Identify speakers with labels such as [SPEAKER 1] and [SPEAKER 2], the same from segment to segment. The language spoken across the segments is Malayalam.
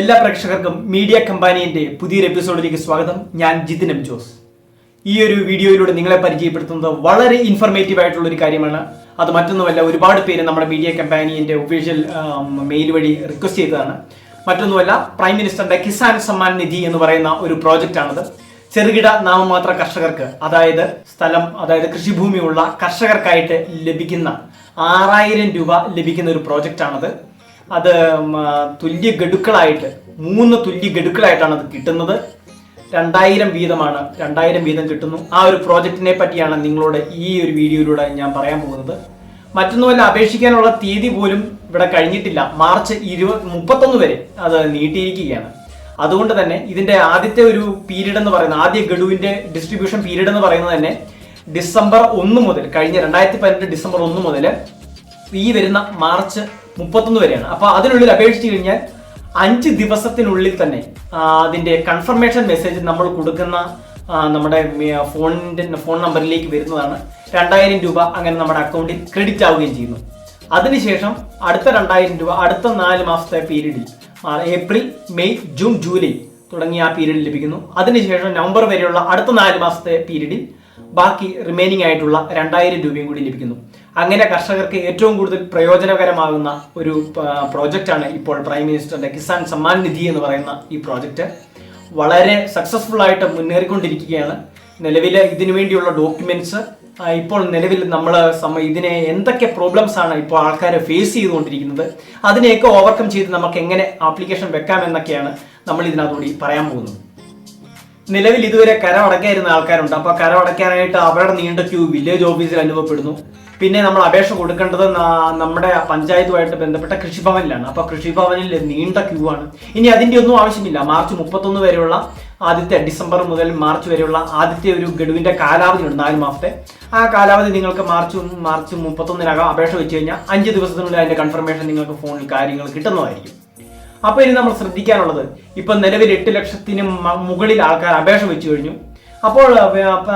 [SPEAKER 1] എല്ലാ പ്രേക്ഷകർക്കും മീഡിയ കമ്പാനിയന്റെ പുതിയൊരു എപ്പിസോഡിലേക്ക് സ്വാഗതം. ഞാൻ ജിതിൻ എം ജോസ്. ഈ ഒരു വീഡിയോയിലൂടെ നിങ്ങളെ പരിചയപ്പെടുത്തുന്നത് വളരെ ഇൻഫർമേറ്റീവ് ആയിട്ടുള്ള ഒരു കാര്യമാണ്. അത് മറ്റൊന്നുമല്ല ഒരുപാട് പേര് നമ്മുടെ മീഡിയ കമ്പാനിയന്റെ ഒഫീഷ്യൽ മെയിൽ വഴി റിക്വസ്റ്റ് ചെയ്തതാണ്. മറ്റൊന്നുമല്ല പ്രൈം മിനിസ്റ്ററുടെ കിസാൻ സമ്മാൻ നിധി എന്ന് പറയുന്ന ഒരു പ്രോജക്റ്റ് ആണത്. ചെറുകിട നാമമാത്ര കർഷകർക്ക് അതായത് സ്ഥലം അതായത് കൃഷിഭൂമിയുള്ള കർഷകർക്കായിട്ട് ലഭിക്കുന്ന ആറായിരം രൂപ ലഭിക്കുന്ന ഒരു പ്രോജക്റ്റ് ആണത്. അത് തുല്യ ഗഡുക്കളായിട്ട് മൂന്ന് തുല്യ ഗഡുക്കളായിട്ടാണ് അത് കിട്ടുന്നത്. രണ്ടായിരം വീതമാണ് രണ്ടായിരം വീതം കിട്ടുന്നു. ആ ഒരു പ്രോജക്റ്റിനെ പറ്റിയാണ് നിങ്ങളോട് ഈ ഒരു വീഡിയോയിലൂടെ ഞാൻ പറയാൻ പോകുന്നത്. മറ്റൊന്നുമല്ല അപേക്ഷിക്കാനുള്ള തീയതി പോലും ഇവിടെ കഴിഞ്ഞിട്ടില്ല. മാർച്ച് ഇരുപത് മുപ്പത്തൊന്ന് വരെ അത് നീട്ടിയിരിക്കുകയാണ്. അതുകൊണ്ട് തന്നെ ഇതിന്റെ ആദ്യത്തെ ഒരു പീരീഡ് എന്ന് പറയുന്നത് ആദ്യ ഗഡുവിന്റെ ഡിസ്ട്രിബ്യൂഷൻ പീരീഡ് എന്ന് പറയുന്നത് തന്നെ ഡിസംബർ ഒന്ന് മുതൽ കഴിഞ്ഞ രണ്ടായിരത്തി പതിനെട്ട് ഡിസംബർ ഒന്ന് മുതൽ ഈ വരുന്ന മാർച്ച് മുപ്പത്തൊന്ന് വരെയാണ്. അപ്പൊ അതിനുള്ളിൽ അപേക്ഷിച്ച് കഴിഞ്ഞാൽ അഞ്ച് ദിവസത്തിനുള്ളിൽ തന്നെ അതിന്റെ കൺഫർമേഷൻ മെസ്സേജ് നമ്മൾ കൊടുക്കുന്ന നമ്മുടെ ഫോണിന്റെ ഫോൺ നമ്പറിലേക്ക് വരുന്നതാണ്. രണ്ടായിരം രൂപ അങ്ങനെ നമ്മുടെ അക്കൗണ്ടിൽ ക്രെഡിറ്റ് ആവുകയും ചെയ്യുന്നു. അതിനുശേഷം അടുത്ത രണ്ടായിരം രൂപ അടുത്ത നാല് മാസത്തെ പീരീഡിൽ ഏപ്രിൽ മെയ് ജൂൺ ജൂലൈ തുടങ്ങിയ ആ പീരീഡിൽ ലഭിക്കുന്നു. അതിനുശേഷം നവംബർ വരെയുള്ള അടുത്ത നാല് മാസത്തെ പീരീഡിൽ ബാക്കി റിമൈനിങ് ആയിട്ടുള്ള രണ്ടായിരം രൂപയും കൂടി ലഭിക്കുന്നു. അങ്ങനെ കർഷകർക്ക് ഏറ്റവും കൂടുതൽ പ്രയോജനകരമാകുന്ന ഒരു പ്രോജക്റ്റാണ് ഇപ്പോൾ പ്രൈം മിനിസ്റ്ററുടെ കിസാൻ സമ്മാൻ നിധി എന്ന് പറയുന്ന ഈ പ്രോജക്റ്റ് വളരെ സക്സസ്ഫുൾ ആയിട്ട് മുന്നേറിക്കൊണ്ടിരിക്കുകയാണ്. നിലവിൽ ഇതിനു വേണ്ടിയുള്ള ഡോക്യുമെന്റ്സ് ഇപ്പോൾ നിലവിൽ നമ്മൾ ഇതിനെ എന്തൊക്കെ പ്രോബ്ലംസ് ആണ് ഇപ്പോൾ ആൾക്കാർ ഫേസ് ചെയ്തുകൊണ്ടിരിക്കുന്നത് അതിനെയൊക്കെ ഓവർകം ചെയ്ത് നമുക്ക് എങ്ങനെ ആപ്ലിക്കേഷൻ വെക്കാം എന്നൊക്കെയാണ് നമ്മൾ ഇതിനകത്തുകൂടി പറയാൻ പോകുന്നത്. നിലവിൽ ഇതുവരെ കരം അടയ്ക്കായിരുന്ന ആൾക്കാരുണ്ട്. അപ്പോൾ കരം അടയ്ക്കാനായിട്ട് അവരുടെ നീണ്ട ക്യൂ വില്ലേജ് ഓഫീസിൽ അനുഭവപ്പെടുന്നു. പിന്നെ നമ്മൾ അപേക്ഷ കൊടുക്കേണ്ടത് നമ്മുടെ പഞ്ചായത്തുമായിട്ട് ബന്ധപ്പെട്ട കൃഷിഭവനിലാണ്. അപ്പൊ കൃഷിഭവനിൽ നീണ്ട ക്യൂ ആണ്. ഇനി അതിന്റെ ഒന്നും ആവശ്യമില്ല. മാർച്ച് മുപ്പത്തൊന്ന് വരെയുള്ള ആദ്യത്തെ ഡിസംബർ മുതൽ മാർച്ച് വരെയുള്ള ആദ്യത്തെ ഒരു ഗഡുവിന്റെ കാലാവധി ഉണ്ട് നാല് മാസത്തെ ആ കാലാവധി നിങ്ങൾക്ക് മാർച്ച് മാർച്ച് മുപ്പത്തൊന്നിനകം അപേക്ഷ വെച്ച് കഴിഞ്ഞാൽ അഞ്ച് ദിവസത്തിനുള്ളിൽ അതിന്റെ കൺഫർമേഷൻ നിങ്ങൾക്ക് ഫോണിൽ കാര്യങ്ങൾ കിട്ടുന്നതായിരിക്കും. അപ്പൊ ഇനി നമ്മൾ ശ്രദ്ധിക്കാനുള്ളത് ഇപ്പൊ നിലവിൽ എട്ട് ലക്ഷത്തിന് മുകളിൽ ആൾക്കാർ അപേക്ഷ വെച്ചു കഴിഞ്ഞു. അപ്പോൾ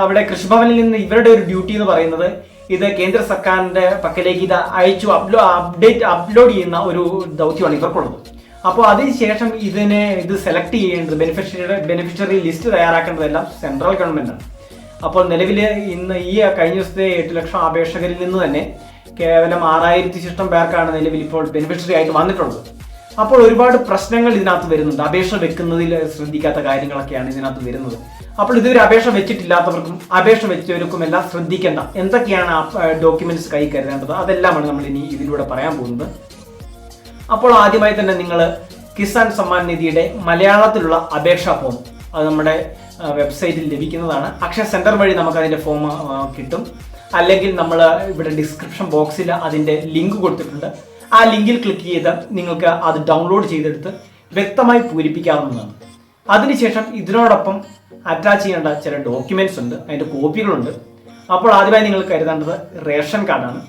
[SPEAKER 1] അവിടെ കൃഷിഭവനിൽ നിന്ന് ഇവരുടെ ഒരു ഡ്യൂട്ടി എന്ന് പറയുന്നത് ഇത് കേന്ദ്ര സർക്കാരിന്റെ പക്കലേക്ക് ഇത് അയച്ചു അപ്ലോ അപ്ഡേറ്റ് അപ്ലോഡ് ചെയ്യുന്ന ഒരു ദൗത്യമാണ് ഇവർക്കുള്ളത്. അപ്പോൾ അതിനുശേഷം ഇതിനെ ഇത് സെലക്ട് ചെയ്യേണ്ടത് ബെനിഫിഷ്യറിയുടെ ബെനിഫിഷ്യറി ലിസ്റ്റ് തയ്യാറാക്കേണ്ടതെല്ലാം സെൻട്രൽ ഗവൺമെന്റ് ആണ്. അപ്പോൾ നിലവിൽ ഇന്ന് ഈ കഴിഞ്ഞ ദിവസത്തെ എട്ട് ലക്ഷം അപേക്ഷകരിൽ നിന്ന് തന്നെ കേവലം ആറായിരത്തി ശിഷ്ടം പേർക്കാണ് നിലവിൽ ഇപ്പോൾ ബെനിഫിഷ്യറി ആയിട്ട് വന്നിട്ടുള്ളത്. അപ്പോൾ ഒരുപാട് പ്രശ്നങ്ങൾ ഇതിനകത്ത് വരുന്നുണ്ട്. അപേക്ഷ വെക്കുന്നതിൽ ശ്രദ്ധിക്കാത്ത കാര്യങ്ങളൊക്കെയാണ് ഇതിനകത്ത് വരുന്നത്. അപ്പോൾ ഇതുവരെ അപേക്ഷ വെച്ചിട്ടില്ലാത്തവർക്കും അപേക്ഷ വെച്ചവർക്കും എല്ലാം ശ്രദ്ധിക്കേണ്ട. എന്തൊക്കെയാണ് ആ ഡോക്യുമെന്റ്സ് കൈ കരുതേണ്ടത്? അതെല്ലാമാണ് നമ്മൾ ഇനി ഇതിലൂടെ പറയാൻ പോകുന്നത്. അപ്പോൾ ആദ്യമായി തന്നെ നിങ്ങൾ കിസാൻ സമ്മാൻ നിധിയുടെ മലയാളത്തിലുള്ള അപേക്ഷാ ഫോം അത് നമ്മുടെ വെബ്സൈറ്റിൽ ലഭിക്കുന്നതാണ്. അക്ഷയ സെന്റർ വഴി നമുക്ക് അതിന്റെ ഫോം കിട്ടും. അല്ലെങ്കിൽ നമ്മൾ ഇവിടെ ഡിസ്ക്രിപ്ഷൻ ബോക്സിൽ അതിന്റെ ലിങ്ക് കൊടുത്തിട്ടുണ്ട്. ആ ലിങ്കിൽ ക്ലിക്ക് ചെയ്ത് നിങ്ങൾക്ക് അത് ഡൗൺലോഡ് ചെയ്തെടുത്ത് വ്യക്തമായി പൂരിപ്പിക്കാവുന്നതാണ്. അതിനുശേഷം ഇതിനോടൊപ്പം അറ്റാച്ച് ചെയ്യേണ്ട ചില ഡോക്യുമെന്റ്സ് ഉണ്ട്. അതിന്റെ കോപ്പികളുണ്ട്. അപ്പോൾ ആദ്യമായി നിങ്ങൾ കരുതേണ്ടത് റേഷൻ കാർഡാണ്.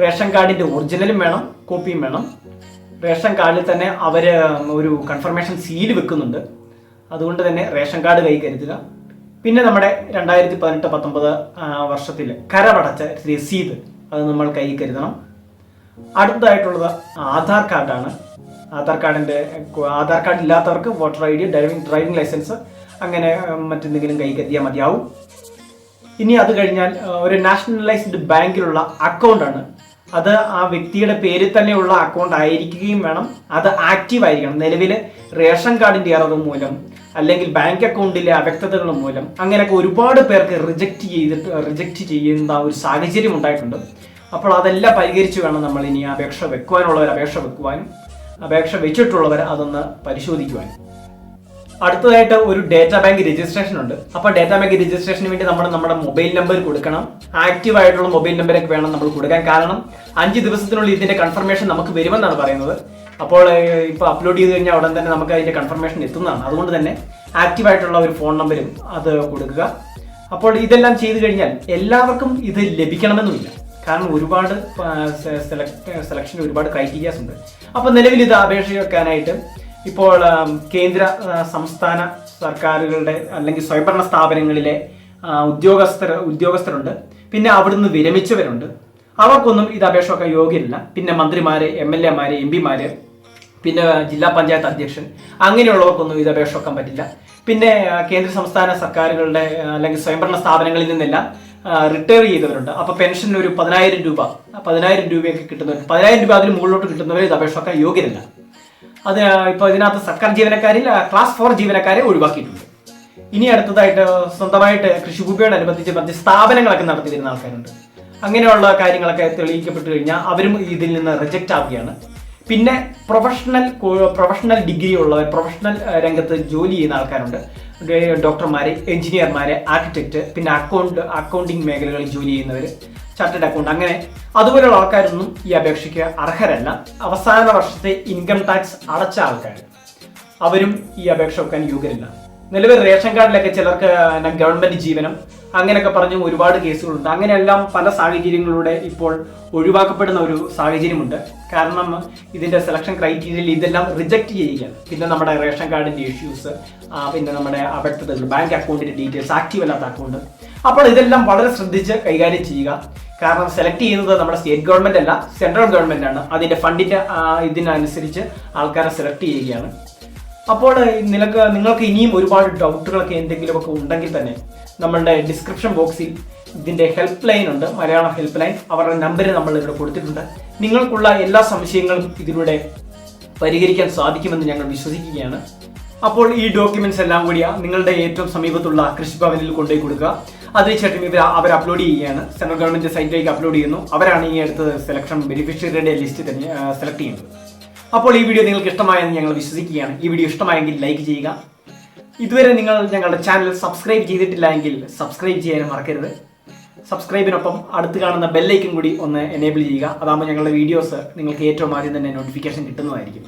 [SPEAKER 1] റേഷൻ കാർഡിന്റെ ഒറിജിനലും വേണം കോപ്പിയും വേണം. റേഷൻ കാർഡിൽ തന്നെ അവർ ഒരു കൺഫർമേഷൻ സീൽ വെക്കുന്നുണ്ട്. അതുകൊണ്ട് തന്നെ റേഷൻ കാർഡ് കൈ കരുതുക. പിന്നെ നമ്മുടെ രണ്ടായിരത്തി പതിനെട്ട് പത്തൊമ്പത് വർഷത്തിൽ കരമടച്ച രസീത് അത് നമ്മൾ കൈ കരുതണം. അടുത്തതായിട്ടുള്ളത് ആധാർ കാർഡാണ്. ആധാർ കാർഡിന്റെ ആധാർ കാർഡ് ഇല്ലാത്തവർക്ക് voter I D driving driving license അങ്ങനെ മറ്റെന്തെങ്കിലും കൈ കരുതിയാൽ മതിയാവും. ഇനി അത് കഴിഞ്ഞാൽ ഒരു നാഷണലൈസ്ഡ് ബാങ്കിലുള്ള അക്കൗണ്ടാണ് അത് ആ വ്യക്തിയുടെ പേരിൽ തന്നെയുള്ള അക്കൗണ്ട് ആയിരിക്കുകയും വേണം. അത് ആക്റ്റീവ് ആയിരിക്കണം. നിലവിൽ റേഷൻ കാർഡിന്റെ ഇറവ് മൂലം അല്ലെങ്കിൽ ബാങ്ക് അക്കൗണ്ടിലെ അവ്യക്തതകൾ മൂലം അങ്ങനെയൊക്കെ ഒരുപാട് പേർക്ക് റിജക്റ്റ് ചെയ്തിട്ട് റിജക്റ്റ് ചെയ്യുന്ന ഒരു സാഹചര്യം ഉണ്ടായിട്ടുണ്ട്. അപ്പോൾ അതെല്ലാം പരിഹരിച്ച് വേണം നമ്മൾ ഇനി അപേക്ഷ വെക്കുവാനുള്ളവർ അപേക്ഷ വെക്കുവാനും അപേക്ഷ വെച്ചിട്ടുള്ളവർ അതൊന്ന് പരിശോധിക്കുവാനും. അടുത്തതായിട്ട് ഒരു ഡേറ്റാ ബാങ്ക് രജിസ്ട്രേഷൻ ഉണ്ട്. അപ്പോൾ ഡേറ്റാ ബാങ്ക് രജിസ്ട്രേഷന് വേണ്ടി നമ്മൾ നമ്മുടെ മൊബൈൽ നമ്പർ കൊടുക്കണം. ആക്റ്റീവ് ആയിട്ടുള്ള മൊബൈൽ നമ്പറൊക്കെ വേണം നമ്മൾ കൊടുക്കാൻ കാരണം അഞ്ച് ദിവസത്തിനുള്ളിൽ ഇതിന്റെ കൺഫർമേഷൻ നമുക്ക് വരുമെന്നാണ് പറയുന്നത്. അപ്പോൾ ഇപ്പൊ അപ്ലോഡ് ചെയ്ത് കഴിഞ്ഞാൽ ഉടൻ തന്നെ നമുക്ക് അതിന്റെ കൺഫർമേഷൻ എത്തുന്നതാണ്. അതുകൊണ്ട് തന്നെ ആക്റ്റീവ് ആയിട്ടുള്ള ഒരു ഫോൺ നമ്പരും അത് കൊടുക്കുക. അപ്പോൾ ഇതെല്ലാം ചെയ്തു കഴിഞ്ഞാൽ എല്ലാവർക്കും ഇത് ലഭിക്കണമെന്നുമില്ല. കാരണം ഒരുപാട് സെലക്ട് സെലക്ഷൻ ഒരുപാട് ക്രൈറ്റീരിയാസ് ഉണ്ട്. അപ്പോൾ നിലവിൽ ഇത് അപേക്ഷ വെക്കാനായിട്ട് ഇപ്പോൾ കേന്ദ്ര സംസ്ഥാന സർക്കാരുകളുടെ അല്ലെങ്കിൽ സ്വയംഭരണ സ്ഥാപനങ്ങളിലെ ഉദ്യോഗസ്ഥർ ഉദ്യോഗസ്ഥരുണ്ട്. പിന്നെ അവിടുന്ന് വിരമിച്ചവരുണ്ട്. അവർക്കൊന്നും ഇത് അപേക്ഷ വെക്കാൻ യോഗ്യരില്ല. പിന്നെ മന്ത്രിമാര് എം എൽ എമാര് എം പിമാര് പിന്നെ ജില്ലാ പഞ്ചായത്ത് അധ്യക്ഷൻ അങ്ങനെയുള്ളവർക്കൊന്നും ഇത് അപേക്ഷ വെക്കാൻ പറ്റില്ല. പിന്നെ കേന്ദ്ര സംസ്ഥാന സർക്കാരുകളുടെ അല്ലെങ്കിൽ സ്വയംഭരണ സ്ഥാപനങ്ങളിൽ നിന്നെല്ലാം റിട്ടയർ ചെയ്തവരുണ്ട്. അപ്പോൾ പെൻഷൻ ഒരു പതിനായിരം രൂപ പതിനായിരം രൂപയൊക്കെ കിട്ടുന്നവർ പതിനായിരം രൂപ അതിന് മുകളിലോട്ട് കിട്ടുന്നവർ ഇത് അപേക്ഷ വെക്കാൻ യോഗ്യരല്ല. അത് ഇപ്പോൾ ഇതിനകത്ത് സർക്കാർ ജീവനക്കാരിൽ ക്ലാസ് ഫോർ ജീവനക്കാരെ ഒഴിവാക്കിയിട്ടുണ്ട്. ഇനി അടുത്തതായിട്ട് സ്വന്തമായിട്ട് കൃഷിഭൂമിയോടനുബന്ധിച്ച് മറ്റ് സ്ഥാപനങ്ങളൊക്കെ നടത്തി വരുന്ന ആൾക്കാരുണ്ട്. അങ്ങനെയുള്ള കാര്യങ്ങളൊക്കെ തെളിയിക്കപ്പെട്ടു കഴിഞ്ഞാൽ അവരും ഇതിൽ നിന്ന് റിജക്റ്റ് ആവുകയാണ്. പിന്നെ പ്രൊഫഷണൽ പ്രൊഫഷണൽ ഡിഗ്രി ഉള്ളവർ പ്രൊഫഷണൽ രംഗത്ത് ജോലി ചെയ്യുന്ന ആൾക്കാരുണ്ട്. ഡോക്ടർമാർ ഡോക്ടർമാര് എഞ്ചിനീയർമാര് ആർക്കിടെക്ട് പിന്നെ അക്കൗണ്ട് അക്കൗണ്ടിങ് മേഖലകളിൽ ജോലി ചെയ്യുന്നവർ ചാർട്ടേഡ് അക്കൗണ്ട്. അങ്ങനെ അതുപോലെയുള്ള ആൾക്കാരൊന്നും ഈ അപേക്ഷയ്ക്ക് അർഹരല്ല. അവസാന വർഷത്തെ ഇൻകം ടാക്സ് അടച്ച ആൾക്കാർ അവരും ഈ അപേക്ഷ വെക്കാൻ യോഗ്യരല്ല. നിലവിൽ റേഷൻ കാർഡിലൊക്കെ ചിലർക്ക് ഗവൺമെന്റ് ജീവനം അങ്ങനെയൊക്കെ പറഞ്ഞ് ഒരുപാട് കേസുകളുണ്ട്. അങ്ങനെയെല്ലാം പല സാഹചര്യങ്ങളിലൂടെ ഇപ്പോൾ ഒഴിവാക്കപ്പെടുന്ന ഒരു സാഹചര്യമുണ്ട്. കാരണം ഇതിന്റെ സെലക്ഷൻ ക്രൈറ്റീരിയയിൽ ഇതെല്ലാം റിജക്ട് ചെയ്യുകയാണ്. പിന്നെ നമ്മുടെ റേഷൻ കാർഡിന്റെ ഇഷ്യൂസ് പിന്നെ നമ്മുടെ അവിടുത്തെ ബാങ്ക് അക്കൗണ്ടിന്റെ ഡീറ്റെയിൽസ് ആക്റ്റീവ് അല്ലാത്ത അക്കൗണ്ട് അപ്പോൾ ഇതെല്ലാം വളരെ ശ്രദ്ധിച്ച് കൈകാര്യം ചെയ്യുക. കാരണം സെലക്ട് ചെയ്യുന്നത് നമ്മുടെ സ്റ്റേറ്റ് ഗവൺമെന്റ് അല്ല സെൻട്രൽ ഗവൺമെന്റ് ആണ്. അതിന്റെ ഫണ്ടിന്റെ ഇതിനനുസരിച്ച് ആൾക്കാരെ സെലക്ട് ചെയ്യുകയാണ്. അപ്പോൾ നിനക്ക് നിങ്ങൾക്ക് ഇനിയും ഒരുപാട് ഡൗട്ടുകളൊക്കെ എന്തെങ്കിലുമൊക്കെ ഉണ്ടെങ്കിൽ തന്നെ നമ്മളുടെ ഡിസ്ക്രിപ്ഷൻ ബോക്സിൽ ഇതിന്റെ ഹെൽപ്പ് ലൈൻ ഉണ്ട് മലയാളം ഹെൽപ്പ് ലൈൻ അവരുടെ നമ്പർ നമ്മൾ ഇവിടെ കൊടുത്തിട്ടുണ്ട്. നിങ്ങൾക്കുള്ള എല്ലാ സംശയങ്ങളും ഇതിലൂടെ പരിഹരിക്കാൻ സാധിക്കുമെന്ന് ഞങ്ങൾ വിശ്വസിക്കുകയാണ്. അപ്പോൾ ഈ ഡോക്യുമെന്റ്സ് എല്ലാം കൂടി നിങ്ങളുടെ ഏറ്റവും സമീപത്തുള്ള കൃഷിഭവനിൽ കൊണ്ടുപോയി കൊടുക്കുക. അതിനുശേഷം ഇവർ അവർ അപ്ലോഡ് ചെയ്യുകയാണ്. സെൻട്രൽ ഗവൺമെന്റ് സൈറ്റിലേക്ക് അപ്ലോഡ് ചെയ്യുന്നു. അവരാണ് ഈ അടുത്ത സെലക്ഷൻ ബെനിഫിഷ്യറിയുടെ ലിസ്റ്റ് തന്നെ സെലക്ട് ചെയ്യുന്നത്. അപ്പോൾ ഈ വീഡിയോ നിങ്ങൾക്ക് ഇഷ്ടമായെന്ന് ഞങ്ങൾ വിശ്വസിക്കുകയാണ്. ഈ വീഡിയോ ഇഷ്ടമായെങ്കിൽ ലൈക്ക് ചെയ്യുക. ഇതുവരെ നിങ്ങൾ ഞങ്ങളുടെ ചാനൽ സബ്സ്ക്രൈബ് ചെയ്തിട്ടില്ല എങ്കിൽ സബ്സ്ക്രൈബ് ചെയ്യാനും മറക്കരുത്. സബ്സ്ക്രൈബിനൊപ്പം അടുത്ത് കാണുന്ന ബെല്ലൈക്കും കൂടി ഒന്ന് എനേബിൾ ചെയ്യുക. അതാകുമ്പോൾ ഞങ്ങളുടെ വീഡിയോസ് നിങ്ങൾക്ക് ഏറ്റവും ആദ്യം തന്നെ നോട്ടിഫിക്കേഷൻ കിട്ടുന്നതായിരിക്കും.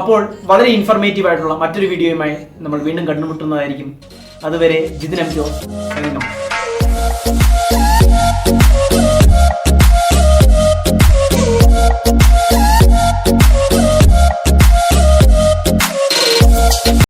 [SPEAKER 1] അപ്പോൾ വളരെ ഇൻഫർമേറ്റീവ് ആയിട്ടുള്ള മറ്റൊരു വീഡിയോയുമായി നമ്മൾ വീണ്ടും കണ്ടുമുട്ടുന്നതായിരിക്കും. അതുവരെ ജിതിനം ജോസ് ജോസ്